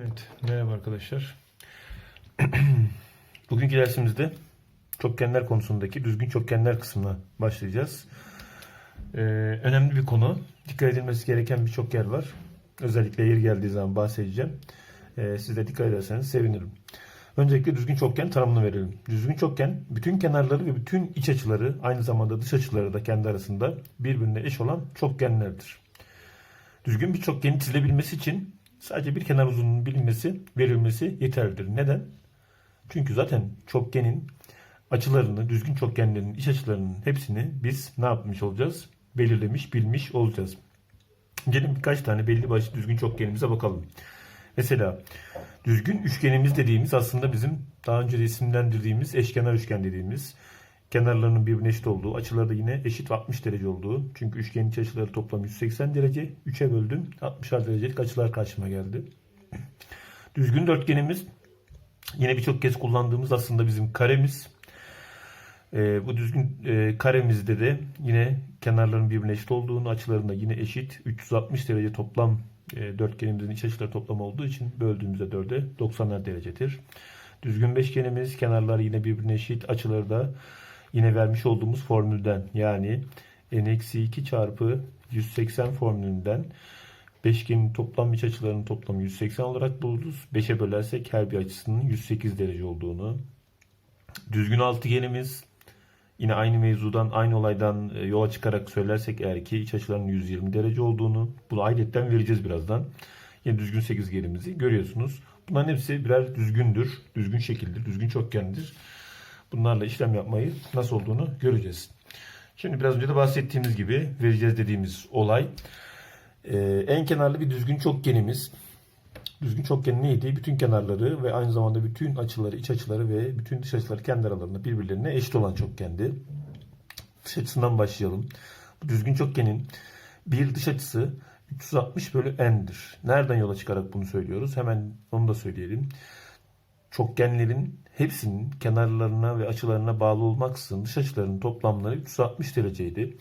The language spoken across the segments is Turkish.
Evet, merhaba arkadaşlar. Bugünkü dersimizde çokgenler konusundaki düzgün çokgenler kısmına başlayacağız. Ee, önemli bir konu. Dikkat edilmesi gereken birçok yer var. Özellikle yer geldiği zaman bahsedeceğim. Ee, siz de dikkat ederseniz sevinirim. Öncelikle düzgün çokgen tanımını verelim. Düzgün çokgen bütün kenarları ve bütün iç açıları aynı zamanda dış açıları da kendi arasında birbirine eş olan çokgenlerdir. Düzgün bir çokgenin çizilebilmesi için sadece bir kenar uzunluğunun bilinmesi, verilmesi yeterlidir. Neden? Çünkü zaten çokgenin açılarını, düzgün çokgenlerin iç açılarının hepsini biz ne yapmış olacağız? Belirlemiş, bilmiş olacağız. Gelin birkaç tane belli başlı düzgün çokgenimize bakalım. Mesela düzgün üçgenimiz dediğimiz aslında bizim daha önce de isimlendirdiğimiz eşkenar üçgen dediğimiz kenarlarının birbirine eşit olduğu, açıları da yine eşit ve 60 derece olduğu. Çünkü üçgenin iç açıları toplam 180 derece. 3'e böldüm. 60'ar derecelik açılar karşıma geldi. Düzgün dörtgenimiz yine birçok kez kullandığımız aslında bizim karemiz. Ee, bu düzgün e, karemizde de yine kenarların birbirine eşit olduğunu, açılarında yine eşit 360 derece toplam e, dörtgenimizin iç açıları toplam olduğu için böldüğümüzde 4'e 90'lar derecedir. Düzgün beşgenimiz kenarları yine birbirine eşit, açıları da yine vermiş olduğumuz formülden yani n-2 çarpı 180 formülünden beşgenin toplam iç açılarının toplamı 180 olarak buluruz. 5'e bölersek her bir açısının 108 derece olduğunu. Düzgün altıgenimiz yine aynı mevzudan aynı olaydan e, yola çıkarak söylersek eğer ki iç açılarının 120 derece olduğunu bunu ayrıyetten vereceğiz birazdan. Yine düzgün sekizgenimizi görüyorsunuz. Bunların hepsi birer düzgündür, düzgün şekildir, düzgün çokgendir. Bunlarla işlem yapmayı nasıl olduğunu göreceğiz. Şimdi biraz önce de bahsettiğimiz gibi vereceğiz dediğimiz olay ee, en kenarlı bir düzgün çokgenimiz. Düzgün çokgen neydi? Bütün kenarları ve aynı zamanda bütün açıları, iç açıları ve bütün dış açıları kendi aralarında birbirlerine eşit olan çokgendi. Dış açısından başlayalım. Bu düzgün çokgenin bir dış açısı 360 bölü n'dir. Nereden yola çıkarak bunu söylüyoruz? Hemen onu da söyleyelim. Çokgenlerin hepsinin kenarlarına ve açılarına bağlı olmaksızın dış açılarının toplamları 360 dereceydi.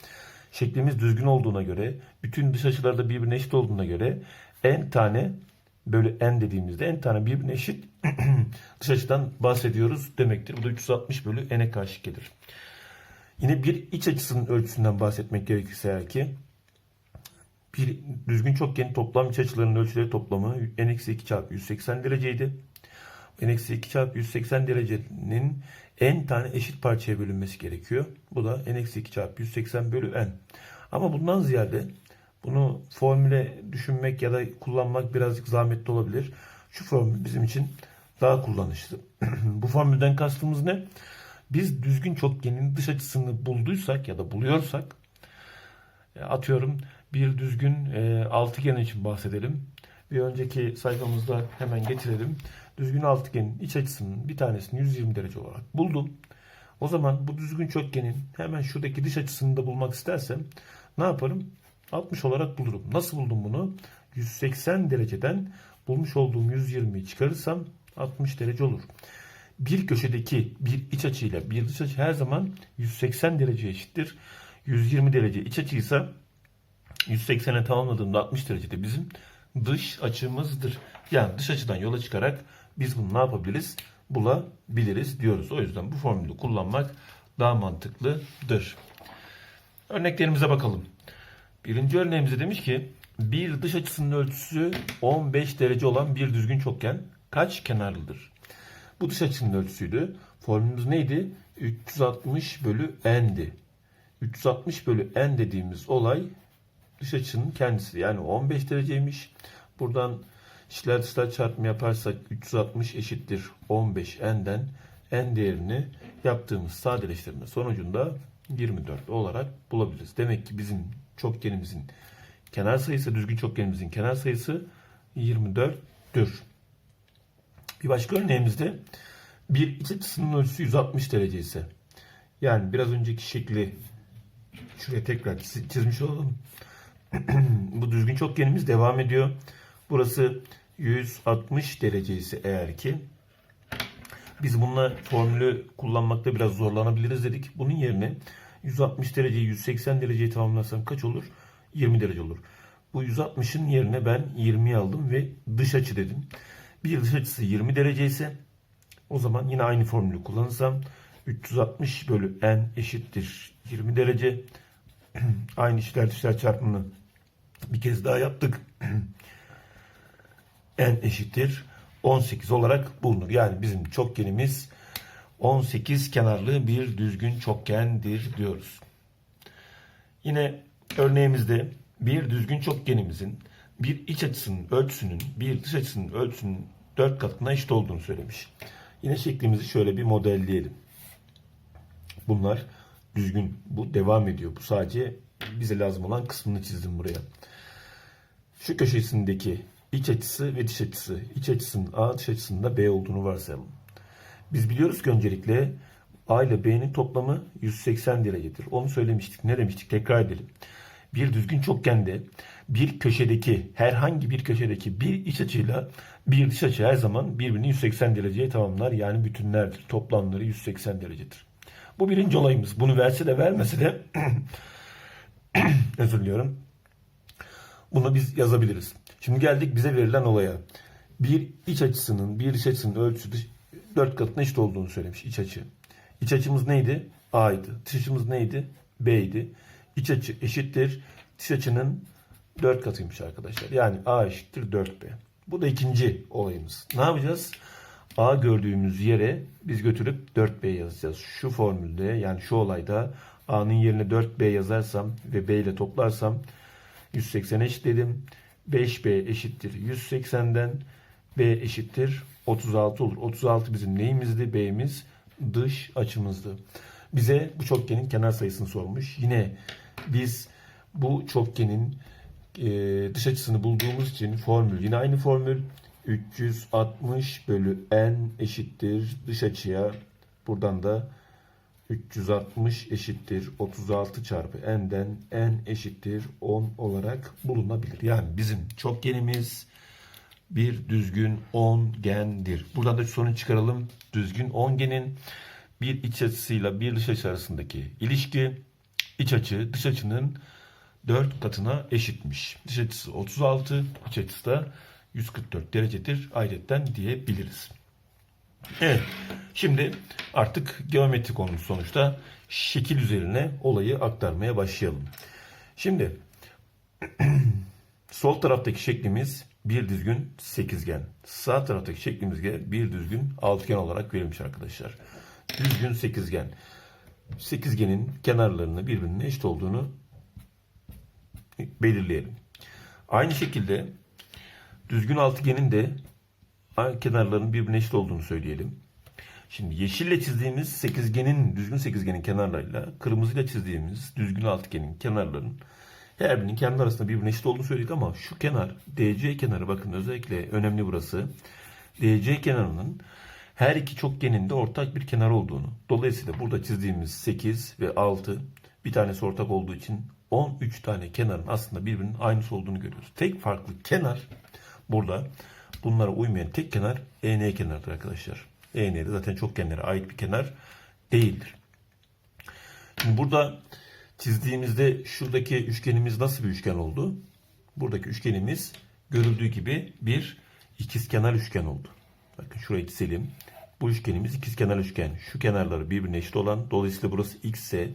Şeklimiz düzgün olduğuna göre, bütün dış açılar da birbirine eşit olduğuna göre n tane bölü n dediğimizde n tane birbirine eşit dış açıdan bahsediyoruz demektir. Bu da 360 bölü n'e karşı gelir. Yine bir iç açısının ölçüsünden bahsetmek gerekirse eğer ki bir düzgün çokgenin toplam iç açılarının ölçüleri toplamı n-2 çarpı 180 dereceydi. N-2 çarpı 180 derecenin n tane eşit parçaya bölünmesi gerekiyor. Bu da n-2 çarpı 180 bölü n. Ama bundan ziyade bunu formüle düşünmek ya da kullanmak birazcık zahmetli olabilir. Şu formül bizim için daha kullanışlı. Bu formülden kastımız ne? Biz düzgün çokgenin dış açısını bulduysak ya da buluyorsak e, atıyorum bir düzgün e, altıgen için bahsedelim. Bir önceki sayfamızda hemen getirelim. Düzgün altıgenin iç açısının bir tanesini 120 derece olarak buldum. O zaman bu düzgün çokgenin hemen şuradaki dış açısını da bulmak istersem ne yaparım? 60 olarak bulurum. Nasıl buldum bunu? 180 dereceden bulmuş olduğum 120'yi çıkarırsam 60 derece olur. Bir köşedeki bir iç açıyla bir dış açı her zaman 180 derece eşittir. 120 derece iç açıysa 180'e tamamladığımda 60 derecede bizim dış açımızdır. Yani dış açıdan yola çıkarak biz bunu ne yapabiliriz? Bulabiliriz diyoruz. O yüzden bu formülü kullanmak daha mantıklıdır. Örneklerimize bakalım. Birinci örneğimizde demiş ki bir dış açısının ölçüsü 15 derece olan bir düzgün çokgen kaç kenarlıdır? Bu dış açının ölçüsüydü. Formülümüz neydi? 360 bölü n'di. 360 bölü n dediğimiz olay dış açının kendisi. Yani 15 dereceymiş. Buradan içler dışlar çarpımı yaparsak 360 eşittir 15 n'den n değerini yaptığımız sadeleştirme sonucunda 24 olarak bulabiliriz. Demek ki bizim çokgenimizin kenar sayısı, düzgün çokgenimizin kenar sayısı 24'tür. Bir başka örneğimizde bir iç açısının ölçüsü 160 derece ise yani biraz önceki şekli şuraya tekrar çizmiş olalım. Bu düzgün çokgenimiz devam ediyor. Burası 160 derece ise eğer ki biz bununla formülü kullanmakta biraz zorlanabiliriz dedik. Bunun yerine 160 dereceyi 180 dereceyi tamamlarsam kaç olur? 20 derece olur. Bu 160'ın yerine ben 20'yi aldım ve dış açı dedim. bir dış açısı 20 derece ise o zaman yine aynı formülü kullanırsam 360 bölü n eşittir 20 derece. aynı işler dışlar çarpımını bir kez daha yaptık. n eşittir 18 olarak bulunur. Yani bizim çokgenimiz 18 kenarlı bir düzgün çokgendir diyoruz. Yine örneğimizde bir düzgün çokgenimizin bir iç açısının ölçüsünün bir dış açısının ölçüsünün 4 katına eşit olduğunu söylemiş. Yine şeklimizi şöyle bir modelleyelim. Bunlar düzgün. Bu devam ediyor. Bu sadece bize lazım olan kısmını çizdim buraya. Şu köşesindeki iç açısı ve dış açısı. İç açısının A, dış açısının da B olduğunu varsayalım. Biz biliyoruz ki öncelikle A ile B'nin toplamı 180 derecedir. Onu söylemiştik. Ne demiştik? Tekrar edelim. Bir düzgün çokgende bir köşedeki herhangi bir köşedeki bir iç açıyla bir dış açı her zaman birbirini 180 dereceye tamamlar. Yani bütünlerdir. Toplamları 180 derecedir. Bu birinci olayımız. Bunu verse de vermese de özür diliyorum. Bunu biz yazabiliriz. Şimdi geldik bize verilen olaya. Bir iç açısının bir dış açısının ölçüsü dış, 4 katına eşit olduğunu söylemiş iç açı. İç açımız neydi? A'ydı. Dış açımız neydi? B'ydi. İç açı eşittir. Dış açının 4 katıymış arkadaşlar. Yani A eşittir 4B. Bu da ikinci olayımız. Ne yapacağız? A gördüğümüz yere biz götürüp 4B yazacağız. Şu formülde yani şu olayda A'nın yerine 4B yazarsam ve B ile toplarsam 180 eşitledim. 5B eşittir 180'den B eşittir 36 olur. 36 bizim neyimizdi? B'miz dış açımızdı. Bize bu çokgenin kenar sayısını sormuş. Yine biz bu çokgenin e, dış açısını bulduğumuz için formül yine aynı formül 360 bölü n eşittir dış açıya buradan da 360 eşittir 36 çarpı n'den n eşittir 10 olarak bulunabilir. Yani bizim çokgenimiz bir düzgün ongendir. Buradan da sonuç çıkaralım. Düzgün ongenin bir iç açısıyla bir dış açı arasındaki ilişki iç açı dış açının 4 katına eşitmiş. Dış açısı 36, iç açısı da 144 derecedir ayrıca diyebiliriz. Evet. Şimdi artık geometri konumuz sonuçta şekil üzerine olayı aktarmaya başlayalım. Şimdi sol taraftaki şeklimiz bir düzgün sekizgen. Sağ taraftaki şeklimiz bir düzgün altıgen olarak verilmiş arkadaşlar. Düzgün sekizgen. Sekizgenin kenarlarını birbirine eşit olduğunu belirleyelim. Aynı şekilde düzgün altıgenin de kenarlarının birbirine eşit olduğunu söyleyelim. Şimdi yeşille çizdiğimiz sekizgenin, düzgün sekizgenin kenarlarıyla kırmızıyla çizdiğimiz düzgün altıgenin kenarlarının her birinin kendi arasında birbirine eşit olduğunu söyledik ama şu kenar DC kenarı bakın özellikle önemli burası. DC kenarının her iki çokgenin de ortak bir kenar olduğunu. Dolayısıyla burada çizdiğimiz 8 ve 6 bir tanesi ortak olduğu için 13 tane kenarın aslında birbirinin aynısı olduğunu görüyoruz. Tek farklı kenar burada bunlara uymayan tek kenar EN kenarıdır arkadaşlar. EN de zaten çokgenlere ait bir kenar değildir. Şimdi burada çizdiğimizde şuradaki üçgenimiz nasıl bir üçgen oldu? Buradaki üçgenimiz görüldüğü gibi bir ikizkenar üçgen oldu. Bakın şurayı çizelim. Bu üçgenimiz ikizkenar üçgen. Şu kenarları birbirine eşit olan, dolayısıyla burası x ise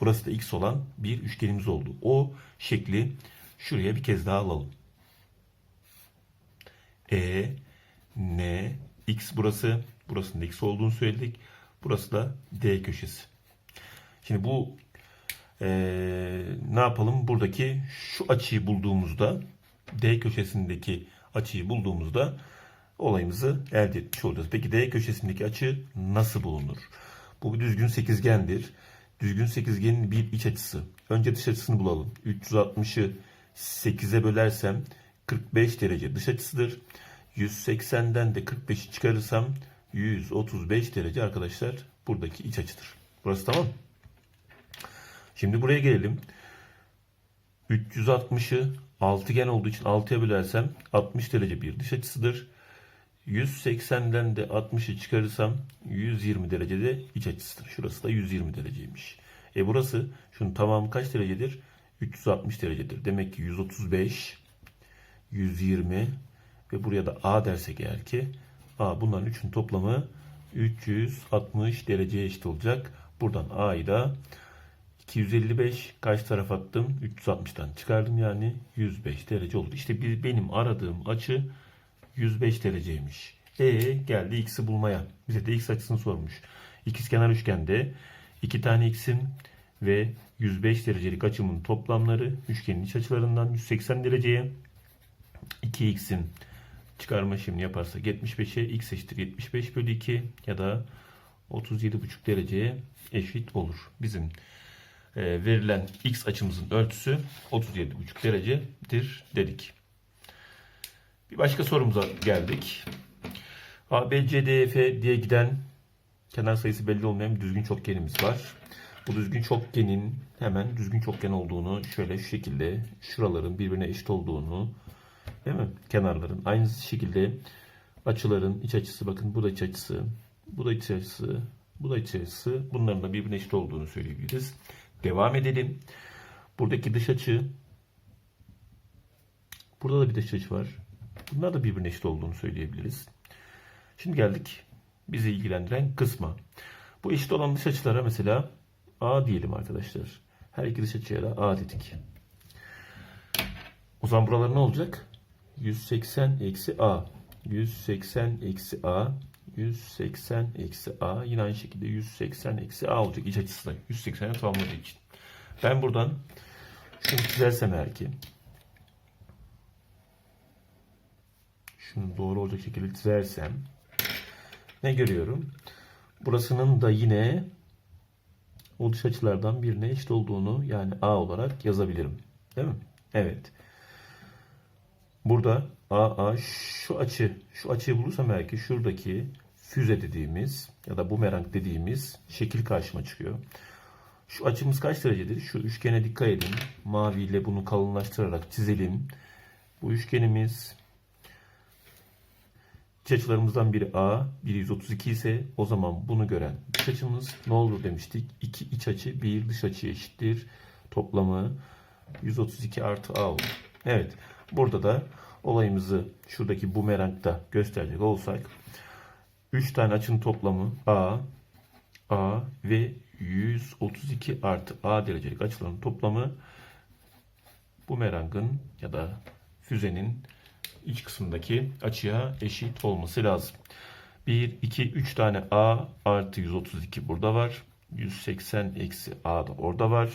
burası da x olan bir üçgenimiz oldu. O şekli şuraya bir kez daha alalım. E, N, X burası. Burasının X olduğunu söyledik. Burası da D köşesi. Şimdi bu e, ne yapalım? Buradaki şu açıyı bulduğumuzda D köşesindeki açıyı bulduğumuzda olayımızı elde etmiş olacağız. Peki D köşesindeki açı nasıl bulunur? Bu bir düzgün sekizgendir. Düzgün sekizgenin bir iç açısı. Önce dış açısını bulalım. 360'ı 8'e bölersem 45 derece dış açısıdır. 180'den de 45'i çıkarırsam 135 derece arkadaşlar buradaki iç açıdır. Burası tamam. Şimdi buraya gelelim. 360'ı altıgen olduğu için 6'ya bölersem 60 derece bir dış açısıdır. 180'den de 60'ı çıkarırsam 120 derecede iç açısıdır. Şurası da 120 dereceymiş. E burası şunun tamamı kaç derecedir? 360 derecedir. Demek ki 135, 120 ve buraya da A dersek eğer ki A bunların üçünün toplamı 360 dereceye eşit olacak. Buradan A'yı da 255 kaç taraf attım? 360'tan çıkardım yani 105 derece olur. İşte bir, benim aradığım açı 105 dereceymiş. E geldi x'i bulmaya. Bize de x açısını sormuş. İkizkenar üçgende iki tane x'im ve 105 derecelik açımın toplamları üçgenin iç açılarından 180 dereceye 2x'in çıkarma işlemini yaparsak 75'e x eşittir 75 bölü 2 ya da 37,5 dereceye eşit olur. Bizim e, verilen x açımızın ölçüsü 37,5 derecedir dedik. Bir başka sorumuza geldik. A, B, C, D, E, diye giden kenar sayısı belli olmayan bir düzgün çokgenimiz var. Bu düzgün çokgenin hemen düzgün çokgen olduğunu şöyle şu şekilde şuraların birbirine eşit olduğunu değil mi? Kenarların aynı şekilde açıların iç açısı bakın bu da iç açısı bu da iç açısı bu da iç açısı bunların da birbirine eşit olduğunu söyleyebiliriz. Devam edelim. Buradaki dış açı burada da bir dış açı var. Bunlar da birbirine eşit olduğunu söyleyebiliriz. Şimdi geldik bizi ilgilendiren kısma. Bu eşit olan dış açılara mesela A diyelim arkadaşlar. Her iki dış açıya da A dedik. O zaman buralar ne olacak? 180 eksi A. 180 eksi A. 180 eksi A. Yine aynı şekilde 180 eksi A olacak iç açısı da. 180'e tamamladığı için. Ben buradan şunu çizersem eğer ki şunu doğru olacak şekilde çizersem ne görüyorum? Burasının da yine o dış açılardan birine eşit olduğunu yani A olarak yazabilirim. Değil mi? Evet. Burada A, A şu açı, şu açıyı bulursam eğer ki şuradaki füze dediğimiz ya da bumerang dediğimiz şekil karşıma çıkıyor. Şu açımız kaç derecedir? Şu üçgene dikkat edin. Maviyle bunu kalınlaştırarak çizelim. Bu üçgenimiz açılarımızdan biri A, biri 132 ise o zaman bunu gören dış açımız ne olur demiştik. İki iç açı bir dış açı eşittir. Toplamı 132 artı A olur. Evet. Burada da olayımızı şuradaki bumerangda gösterecek olsak 3 tane açının toplamı A, A ve 132 artı A derecelik açıların toplamı bumerangın ya da füzenin iç kısımdaki açıya eşit olması lazım. 1, 2, 3 tane A artı 132 burada var. 180 eksi A da orada var.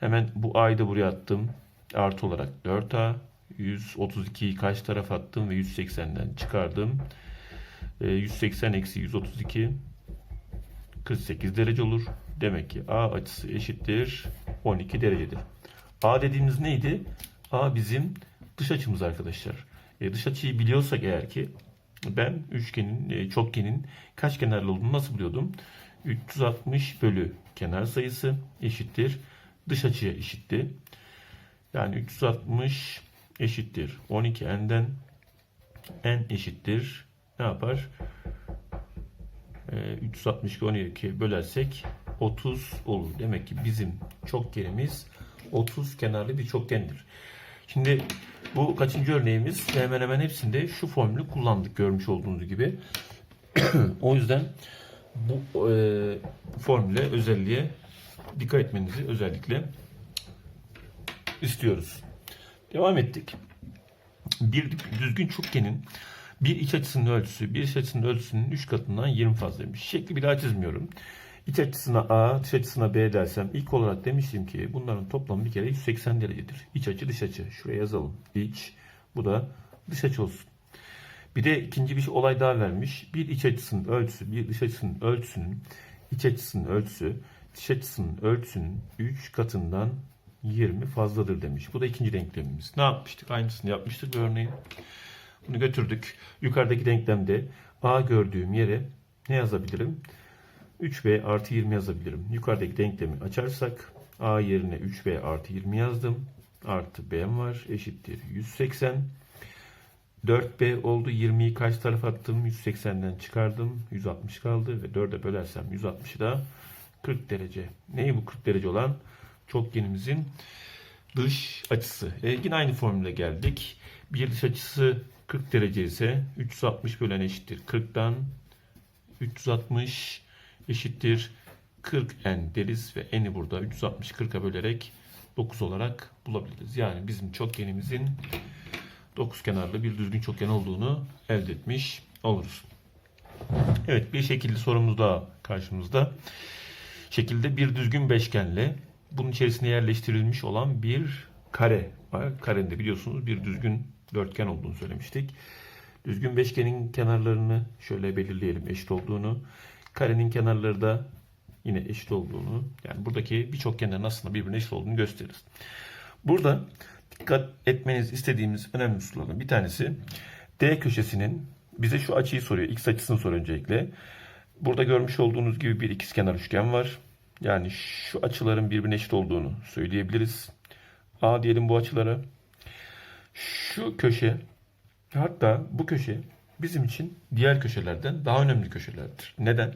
Hemen bu A'yı da buraya attım. Artı olarak 4A. 132'yi kaç taraf attım ve 180'den çıkardım. 180 eksi 132 48 derece olur. Demek ki A açısı eşittir 12 derecedir. A dediğimiz neydi? A bizim dış açımız arkadaşlar. E, dış açıyı biliyorsak eğer ki ben üçgenin, e, çokgenin kaç kenarlı olduğunu nasıl buluyordum? 360 bölü kenar sayısı eşittir. Dış açıya eşitti. Yani 360 eşittir. 12 n'den n eşittir. Ne yapar? E, 362 12 bölersek 30 olur. Demek ki bizim çokgenimiz 30 kenarlı bir çokgendir. Şimdi bu kaçıncı örneğimiz? Hemen hemen hepsinde şu formülü kullandık görmüş olduğunuz gibi. o yüzden bu e, formüle, özelliğe dikkat etmenizi özellikle istiyoruz. Devam ettik. Bir düzgün çokgenin bir iç açısının ölçüsü, bir iç açısının ölçüsünün 3 katından 20 fazlaymış. Şekli bir daha çizmiyorum. İç açısına A, dış açısına B dersem ilk olarak demiştim ki bunların toplamı bir kere 180 derecedir. İç açı dış açı. Şuraya yazalım. İç. Bu da dış açı olsun. Bir de ikinci bir olay daha vermiş. Bir iç açısının ölçüsü, bir dış açısının ölçüsünün, iç açısının ölçüsü, dış açısının ölçüsünün 3 katından 20 fazladır demiş. Bu da ikinci denklemimiz. Ne yapmıştık? Aynısını yapmıştık örneğin. Bunu götürdük. Yukarıdaki denklemde A gördüğüm yere ne yazabilirim? 3b artı 20 yazabilirim. Yukarıdaki denklemi açarsak a yerine 3b artı 20 yazdım. Artı b'm var eşittir 180. 4b oldu. 20'yi kaç taraf attım? 180'den çıkardım. 160 kaldı ve 4'e bölersem 160'ı da 40 derece. Neyi bu 40 derece olan? Çokgenimizin dış açısı. E, yine aynı formüle geldik. Bir dış açısı 40 derece ise 360 bölen eşittir 40'tan 360 eşittir 40 n deriz ve n'i burada 360 40'a bölerek 9 olarak bulabiliriz. Yani bizim çokgenimizin 9 kenarlı bir düzgün çokgen olduğunu elde etmiş oluruz. Evet bir şekilde sorumuz daha karşımızda. Şekilde bir düzgün beşgenle bunun içerisine yerleştirilmiş olan bir kare var. Karenin de biliyorsunuz bir düzgün dörtgen olduğunu söylemiştik. Düzgün beşgenin kenarlarını şöyle belirleyelim eşit olduğunu. Karenin kenarları da yine eşit olduğunu. Yani buradaki birçok kenarın aslında birbirine eşit olduğunu gösteririz. Burada dikkat etmeniz istediğimiz önemli hususlardan bir tanesi D köşesinin bize şu açıyı soruyor. X açısını soruyor öncelikle. Burada görmüş olduğunuz gibi bir ikizkenar üçgen var. Yani şu açıların birbirine eşit olduğunu söyleyebiliriz. A diyelim bu açılara. Şu köşe hatta bu köşe bizim için diğer köşelerden daha önemli köşelerdir. Neden?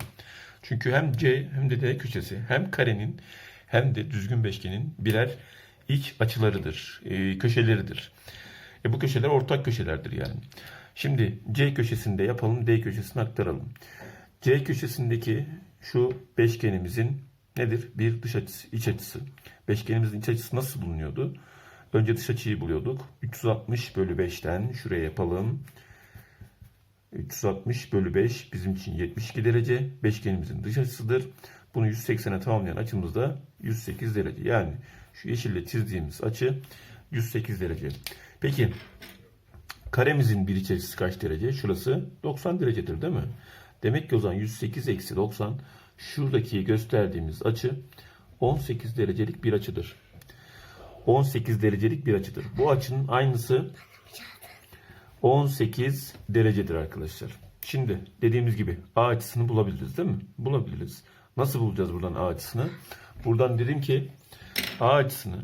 Çünkü hem C hem de D köşesi hem karenin hem de düzgün beşgenin birer iç açılarıdır, e, köşeleridir. E bu köşeler ortak köşelerdir yani. Şimdi C köşesinde yapalım, D köşesine aktaralım. C köşesindeki şu beşgenimizin nedir? Bir dış açısı, iç açısı. Beşgenimizin iç açısı nasıl bulunuyordu? Önce dış açıyı buluyorduk. 360 bölü 5'ten şuraya yapalım. 360 bölü 5 bizim için 72 derece. Beşgenimizin dış açısıdır. Bunu 180'e tamamlayan açımız da 108 derece. Yani şu yeşille çizdiğimiz açı 108 derece. Peki karemizin bir iç açısı kaç derece? Şurası 90 derecedir değil mi? Demek ki o zaman 108 eksi 90 şuradaki gösterdiğimiz açı 18 derecelik bir açıdır. 18 derecelik bir açıdır. Bu açının aynısı 18 derecedir arkadaşlar. Şimdi dediğimiz gibi A açısını bulabiliriz değil mi? Bulabiliriz. Nasıl bulacağız buradan A açısını? Buradan dedim ki A açısını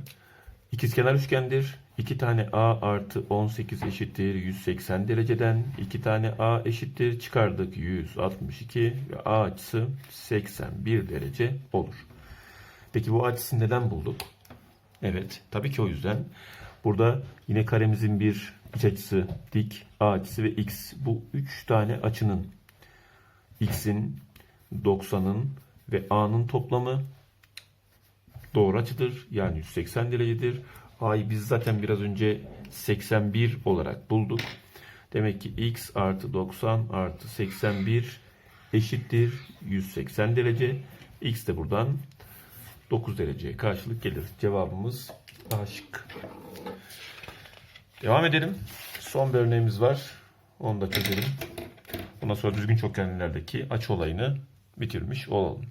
ikizkenar üçgendir. 2 tane A artı 18 eşittir 180 dereceden 2 tane A eşittir çıkardık 162 ve A açısı 81 derece olur. Peki bu açısını neden bulduk? Evet tabii ki o yüzden. Burada yine karemizin bir iç açısı dik, A açısı ve X. Bu üç tane açının X'in, 90'ın ve A'nın toplamı doğru açıdır. Yani 180 derecedir. A'yı biz zaten biraz önce 81 olarak bulduk. Demek ki X artı 90 artı 81 eşittir 180 derece. X de buradan 9 dereceye karşılık gelir. Cevabımız A şık. Devam edelim. Son bir örneğimiz var. Onu da çözelim. Bundan sonra düzgün çokgenlerdeki açı olayını bitirmiş olalım.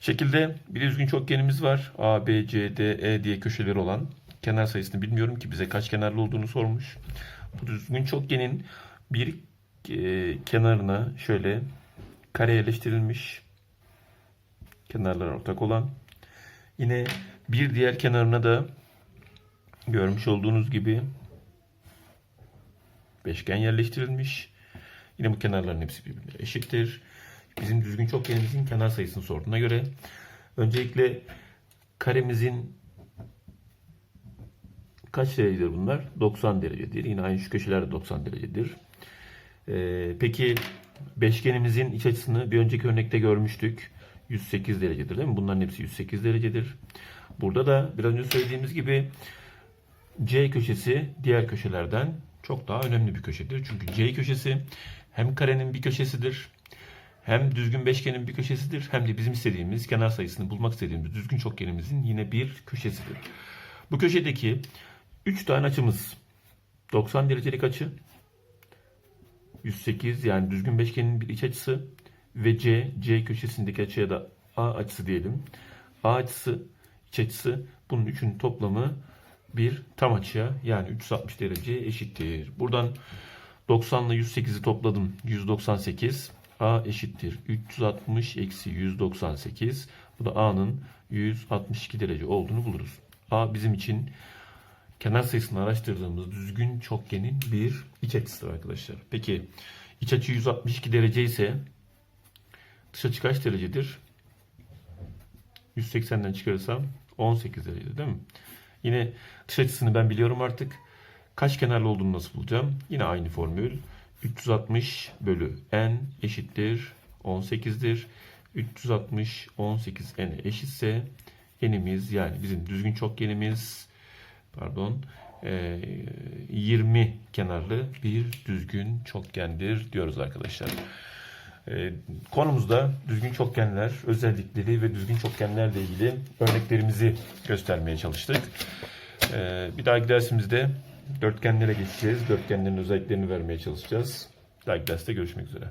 Şekilde bir düzgün çokgenimiz var. A, B, C, D, E diye köşeleri olan. Kenar sayısını bilmiyorum ki bize kaç kenarlı olduğunu sormuş. Bu düzgün çokgenin bir e, kenarına şöyle kare yerleştirilmiş. Kenarlar ortak olan. Yine bir diğer kenarına da görmüş olduğunuz gibi beşgen yerleştirilmiş. Yine bu kenarların hepsi birbirine eşittir. Bizim düzgün çokgenimizin kenar sayısını sorduğuna göre öncelikle karemizin kaç derecedir bunlar? 90 derecedir. Yine aynı şu köşeler de 90 derecedir. Ee, peki beşgenimizin iç açısını bir önceki örnekte görmüştük. 108 derecedir değil mi? Bunların hepsi 108 derecedir. Burada da biraz önce söylediğimiz gibi C köşesi diğer köşelerden çok daha önemli bir köşedir. Çünkü C köşesi hem karenin bir köşesidir, hem düzgün beşgenin bir köşesidir, hem de bizim istediğimiz kenar sayısını bulmak istediğimiz düzgün çokgenimizin yine bir köşesidir. Bu köşedeki 3 tane açımız 90 derecelik açı, 108 yani düzgün beşgenin bir iç açısı ve C, C köşesindeki açıya da A açısı diyelim. A açısı, iç açısı bunun üçünün toplamı bir tam açıya yani 360 dereceye eşittir. Buradan 90 ile 108'i topladım. 198. A eşittir. 360 eksi 198. Bu da A'nın 162 derece olduğunu buluruz. A bizim için kenar sayısını araştırdığımız düzgün çokgenin bir iç açısıdır arkadaşlar. Peki iç açı 162 derece ise dış açı kaç derecedir? 180'den çıkarırsam 18 derece değil mi? Yine dış açısını ben biliyorum artık. Kaç kenarlı olduğunu nasıl bulacağım? Yine aynı formül. 360 bölü n eşittir 18'dir. 360 18 n eşitse n'imiz yani bizim düzgün çokgenimiz pardon e, 20 kenarlı bir düzgün çokgendir diyoruz arkadaşlar. E, konumuzda düzgün çokgenler özellikleri ve düzgün çokgenlerle ilgili örneklerimizi göstermeye çalıştık. E, bir dahaki dersimizde dörtgenlere geçeceğiz. Dörtgenlerin özelliklerini vermeye çalışacağız. Bir dahaki derste görüşmek üzere.